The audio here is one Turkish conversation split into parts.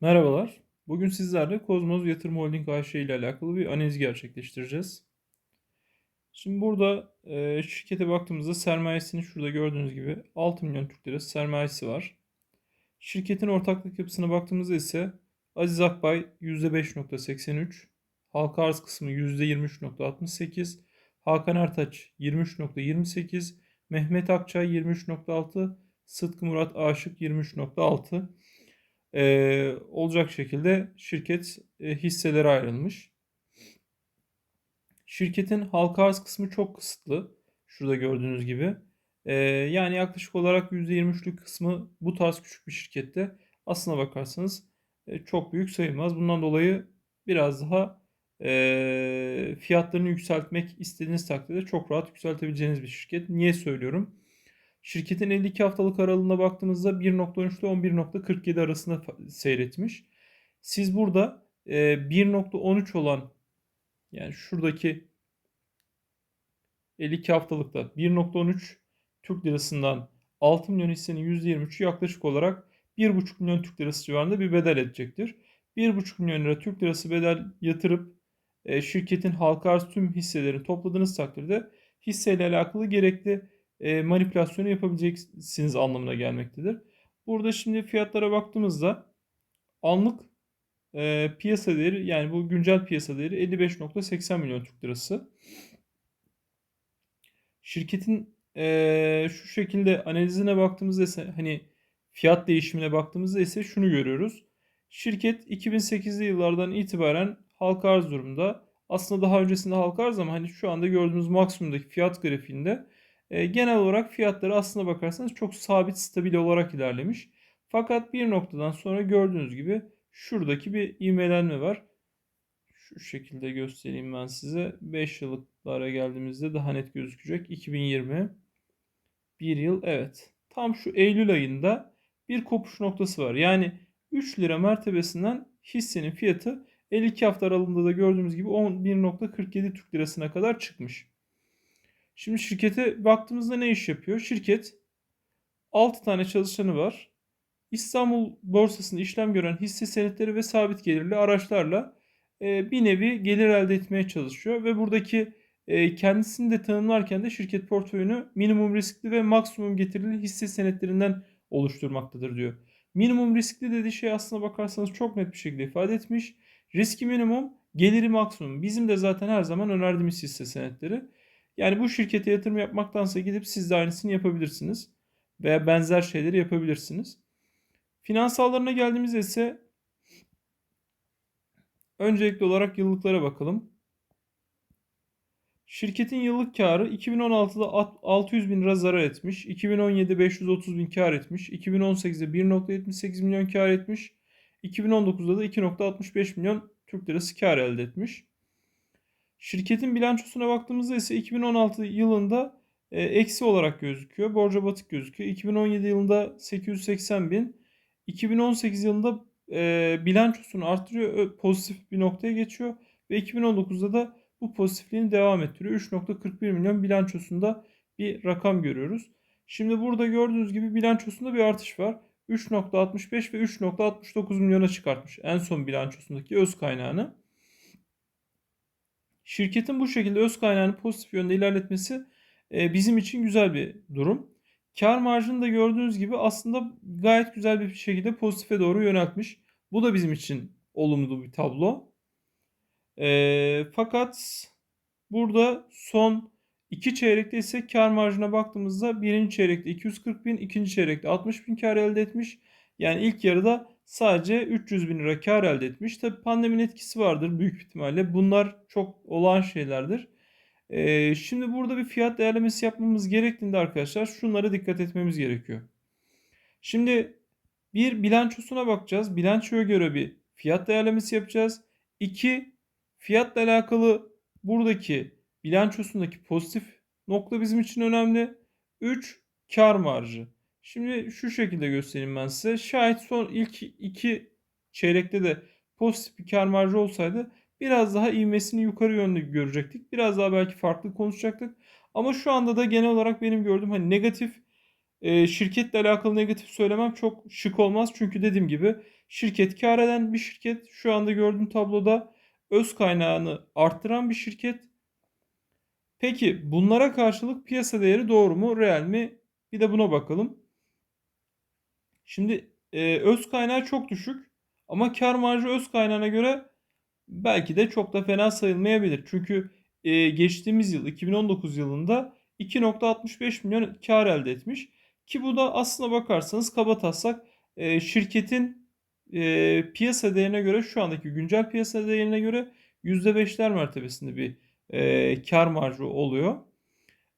Merhabalar. Bugün sizlerle Kozmoz Yatırım Holding AŞ ile alakalı bir analiz gerçekleştireceğiz. Şimdi burada e, şirkete baktığımızda sermayesini şurada gördüğünüz gibi 6 milyon Türk lirası sermayesi var. Şirketin ortaklık yapısına baktığımızda ise Aziz Akbay %5.83, halka arz kısmı %23.68, Hakan Ertaç 23.28, Mehmet Akçay 23.6, Sıtkı Murat Aşık 23.6 e, olacak şekilde şirket e, hisselere ayrılmış. Şirketin halka arz kısmı çok kısıtlı. Şurada gördüğünüz gibi. E, yani yaklaşık olarak %23'lük kısmı bu tarz küçük bir şirkette aslına bakarsanız e, çok büyük sayılmaz. Bundan dolayı biraz daha e, fiyatlarını yükseltmek istediğiniz takdirde çok rahat yükseltebileceğiniz bir şirket. Niye söylüyorum? Şirketin 52 haftalık aralığına baktığımızda 1.13 ile 11.47 arasında seyretmiş. Siz burada 1.13 olan yani şuradaki 52 haftalıkta 1.13 Türk lirasından 6 milyon hissenin %23'ü yaklaşık olarak 1.5 milyon Türk lirası civarında bir bedel edecektir. 1.5 milyon lira Türk lirası bedel yatırıp e, şirketin halka arz tüm hisselerini topladığınız takdirde hisseyle alakalı gerekli e, manipülasyonu yapabileceksiniz anlamına gelmektedir. Burada şimdi fiyatlara baktığımızda anlık e, piyasa değeri yani bu güncel piyasa değeri 55.80 milyon Türk lirası. Şirketin e, şu şekilde analizine baktığımızda ise hani fiyat değişimine baktığımızda ise şunu görüyoruz. Şirket 2008'li yıllardan itibaren halka arz durumda. Aslında daha öncesinde halka arz ama hani şu anda gördüğümüz maksimumdaki fiyat grafiğinde e, genel olarak fiyatları aslına bakarsanız çok sabit stabil olarak ilerlemiş. Fakat bir noktadan sonra gördüğünüz gibi şuradaki bir ivmelenme var. Şu şekilde göstereyim ben size. 5 yıllıklara geldiğimizde daha net gözükecek. 2020 bir yıl evet. Tam şu Eylül ayında bir kopuş noktası var. Yani 3 lira mertebesinden hissenin fiyatı 52 hafta aralığında da gördüğümüz gibi 11.47 Türk lirasına kadar çıkmış. Şimdi şirkete baktığımızda ne iş yapıyor? Şirket 6 tane çalışanı var. İstanbul borsasında işlem gören hisse senetleri ve sabit gelirli araçlarla e, bir nevi gelir elde etmeye çalışıyor. Ve buradaki e, kendisini de tanımlarken de şirket portföyünü minimum riskli ve maksimum getirili hisse senetlerinden oluşturmaktadır diyor. Minimum riskli dediği şey aslına bakarsanız çok net bir şekilde ifade etmiş. Riski minimum, geliri maksimum. Bizim de zaten her zaman önerdiğimiz hisse senetleri. Yani bu şirkete yatırım yapmaktansa gidip siz de aynısını yapabilirsiniz. Veya benzer şeyleri yapabilirsiniz. Finansallarına geldiğimizde ise öncelikli olarak yıllıklara bakalım. Şirketin yıllık karı 2016'da 600 bin lira zarar etmiş. 2017'de 530 bin kar etmiş. 2018'de 1.78 milyon kar etmiş. 2019'da da 2.65 milyon Türk lirası kar elde etmiş. Şirketin bilançosuna baktığımızda ise 2016 yılında e, eksi olarak gözüküyor. Borca batık gözüküyor. 2017 yılında 880 bin. 2018 yılında e, bilançosunu arttırıyor. Pozitif bir noktaya geçiyor. Ve 2019'da da bu pozitifliğini devam ettiriyor. 3.41 milyon bilançosunda bir rakam görüyoruz. Şimdi burada gördüğünüz gibi bilançosunda bir artış var. 3.65 ve 3.69 milyona çıkartmış en son bilançosundaki öz kaynağını. Şirketin bu şekilde öz kaynağını pozitif yönde ilerletmesi e, bizim için güzel bir durum. Kar marjını da gördüğünüz gibi aslında gayet güzel bir şekilde pozitife doğru yöneltmiş. Bu da bizim için olumlu bir tablo. E, fakat burada son iki çeyrekte ise kar marjına baktığımızda birinci çeyrekte 240 bin, ikinci çeyrekte 60 bin kar elde etmiş. Yani ilk yarıda sadece 300 bin lira kar elde etmiş. Tabi pandeminin etkisi vardır büyük ihtimalle. Bunlar çok olağan şeylerdir. Ee, şimdi burada bir fiyat değerlemesi yapmamız gerektiğinde arkadaşlar şunlara dikkat etmemiz gerekiyor. Şimdi bir bilançosuna bakacağız. Bilançoya göre bir fiyat değerlemesi yapacağız. İki fiyatla alakalı buradaki bilançosundaki pozitif nokta bizim için önemli. Üç kar marjı. Şimdi şu şekilde göstereyim ben size. Şayet son ilk iki çeyrekte de pozitif bir kar marjı olsaydı biraz daha ivmesini yukarı yönde görecektik. Biraz daha belki farklı konuşacaktık. Ama şu anda da genel olarak benim gördüğüm hani negatif Eee, şirketle alakalı negatif söylemem çok şık olmaz. Çünkü dediğim gibi şirket kâr eden bir şirket. Şu anda gördüğüm tabloda öz kaynağını arttıran bir şirket. Peki bunlara karşılık piyasa değeri doğru mu, reel mi? Bir de buna bakalım. Şimdi eee, öz kaynağı çok düşük ama kar marjı öz kaynağına göre belki de çok da fena sayılmayabilir. Çünkü eee, geçtiğimiz yıl 2019 yılında 2.65 milyon kar elde etmiş. Ki bu da aslına bakarsanız kabataslak eee, şirketin eee, piyasa değerine göre şu andaki güncel piyasa değerine göre %5'ler mertebesinde bir eee kar marjı oluyor.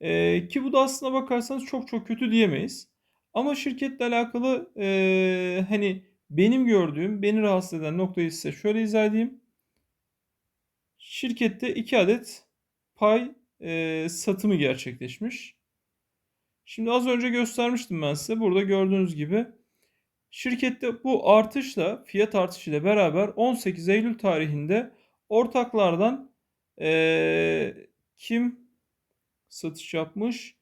Eee, ki bu da aslına bakarsanız çok çok kötü diyemeyiz. Ama şirketle alakalı eee, hani benim gördüğüm, beni rahatsız eden noktayı size şöyle izah edeyim. Şirkette 2 adet pay eee, satımı gerçekleşmiş. Şimdi az önce göstermiştim ben size. Burada gördüğünüz gibi şirkette bu artışla, fiyat artışıyla beraber 18 Eylül tarihinde ortaklardan eee, kim satış yapmış?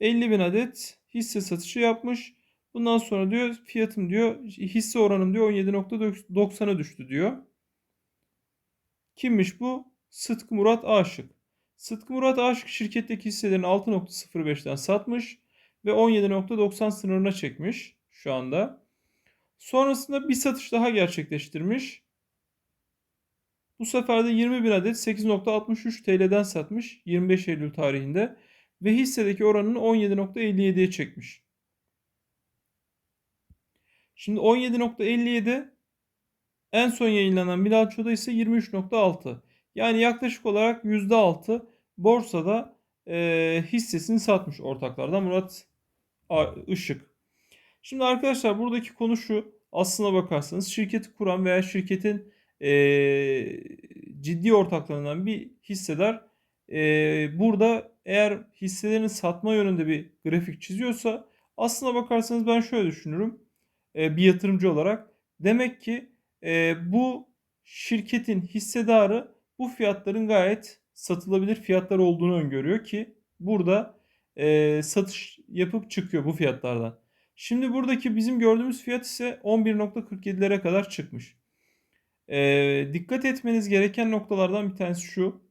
50 bin adet hisse satışı yapmış. Bundan sonra diyor fiyatım diyor hisse oranım diyor 17.90'a düştü diyor. Kimmiş bu? Sıtkı Murat Aşık. Sıtkı Murat Aşık şirketteki hisselerini 6.05'ten satmış ve 17.90 sınırına çekmiş şu anda. Sonrasında bir satış daha gerçekleştirmiş. Bu sefer de 20 bin adet 8.63 TL'den satmış 25 Eylül tarihinde ve hissedeki oranını 17.57'ye çekmiş. Şimdi 17.57 en son yayınlanan bilançoda ise 23.6. Yani yaklaşık olarak %6 borsada e, hissesini satmış ortaklardan Murat Işık. Şimdi arkadaşlar buradaki konu şu. Aslına bakarsanız şirketi kuran veya şirketin e, ciddi ortaklarından bir hissedar e, burada eğer hisselerini satma yönünde bir grafik çiziyorsa aslına bakarsanız ben şöyle düşünürüm e, bir yatırımcı olarak. Demek ki e, bu şirketin hissedarı bu fiyatların gayet satılabilir fiyatlar olduğunu öngörüyor ki burada e, satış yapıp çıkıyor bu fiyatlardan. Şimdi buradaki bizim gördüğümüz fiyat ise 11.47'lere kadar çıkmış. E, dikkat etmeniz gereken noktalardan bir tanesi şu.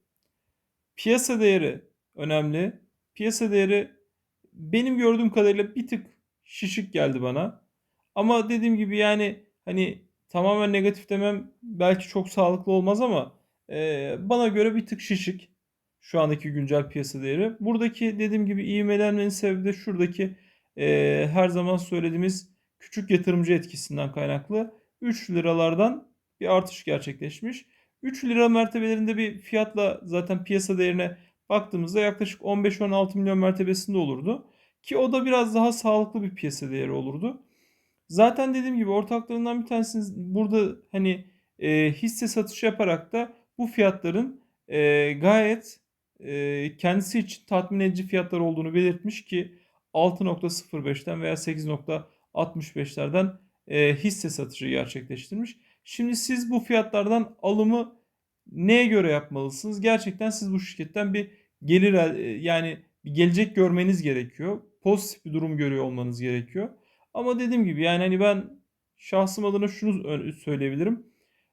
Piyasa değeri önemli. Piyasa değeri benim gördüğüm kadarıyla bir tık şişik geldi bana. Ama dediğim gibi yani hani tamamen negatif demem belki çok sağlıklı olmaz ama e, bana göre bir tık şişik şu andaki güncel piyasa değeri. Buradaki dediğim gibi ivmelenmenin sebebi de şuradaki e, her zaman söylediğimiz küçük yatırımcı etkisinden kaynaklı 3 liralardan bir artış gerçekleşmiş. 3 lira mertebelerinde bir fiyatla zaten piyasa değerine baktığımızda yaklaşık 15-16 milyon mertebesinde olurdu. Ki o da biraz daha sağlıklı bir piyasa değeri olurdu. Zaten dediğim gibi ortaklarından bir tanesinin burada hani e, hisse satışı yaparak da bu fiyatların e, gayet e, kendisi için tatmin edici fiyatlar olduğunu belirtmiş ki 6.05'ten veya 8.65'lerden e, hisse satışı gerçekleştirmiş. Şimdi siz bu fiyatlardan alımı neye göre yapmalısınız? Gerçekten siz bu şirketten bir gelir yani bir gelecek görmeniz gerekiyor. Pozitif bir durum görüyor olmanız gerekiyor. Ama dediğim gibi yani hani ben şahsım adına şunu söyleyebilirim.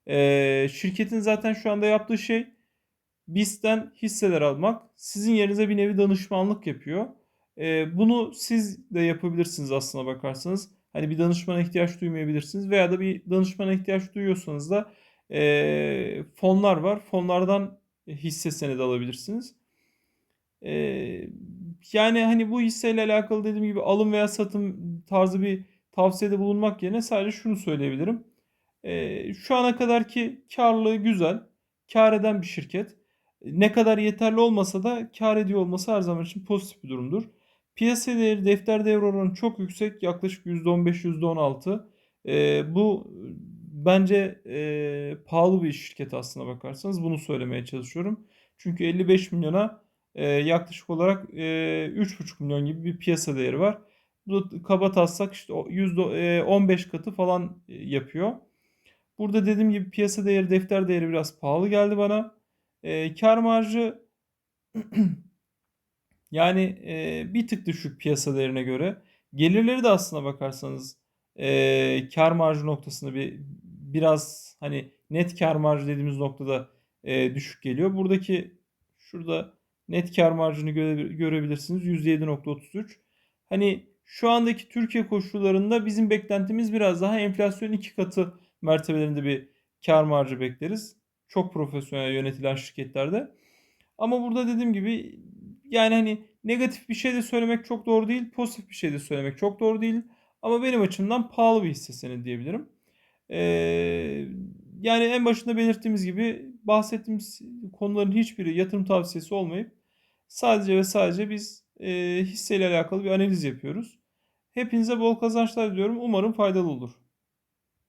Ee, şirketin zaten şu anda yaptığı şey BIST'ten hisseler almak. Sizin yerinize bir nevi danışmanlık yapıyor. Ee, bunu siz de yapabilirsiniz aslına bakarsanız. Hani bir danışmana ihtiyaç duymayabilirsiniz veya da bir danışmana ihtiyaç duyuyorsanız da e, fonlar var. Fonlardan hisse senedi alabilirsiniz. E, yani hani bu hisseyle alakalı dediğim gibi alım veya satım tarzı bir tavsiyede bulunmak yerine sadece şunu söyleyebilirim. E, şu ana kadarki karlılığı güzel. Kar eden bir şirket. Ne kadar yeterli olmasa da kar ediyor olması her zaman için pozitif bir durumdur. Piyasa değeri, defter devre oranı çok yüksek. Yaklaşık %15, %16. E, bu bence e, pahalı bir şirket aslına bakarsanız. Bunu söylemeye çalışıyorum. Çünkü 55 milyona e, yaklaşık olarak e, 3,5 milyon gibi bir piyasa değeri var. Bu da kaba taslak işte %15 katı falan yapıyor. Burada dediğim gibi piyasa değeri, defter değeri biraz pahalı geldi bana. E, kar marjı yani e, bir tık düşük piyasa değerine göre. Gelirleri de aslına bakarsanız eee kâr marjı noktasında bir biraz hani net kâr marjı dediğimiz noktada eee, düşük geliyor. Buradaki şurada net kâr marjını göre, görebilirsiniz. %7.33. Hani şu andaki Türkiye koşullarında bizim beklentimiz biraz daha enflasyonun iki katı mertebelerinde bir kâr marjı bekleriz. Çok profesyonel yönetilen şirketlerde. Ama burada dediğim gibi yani hani negatif bir şey de söylemek çok doğru değil. Pozitif bir şey de söylemek çok doğru değil. Ama benim açımdan pahalı bir hisse senedi diyebilirim. Ee, yani en başında belirttiğimiz gibi bahsettiğimiz konuların hiçbiri yatırım tavsiyesi olmayıp sadece ve sadece biz e, hisseyle alakalı bir analiz yapıyoruz. Hepinize bol kazançlar diliyorum. Umarım faydalı olur.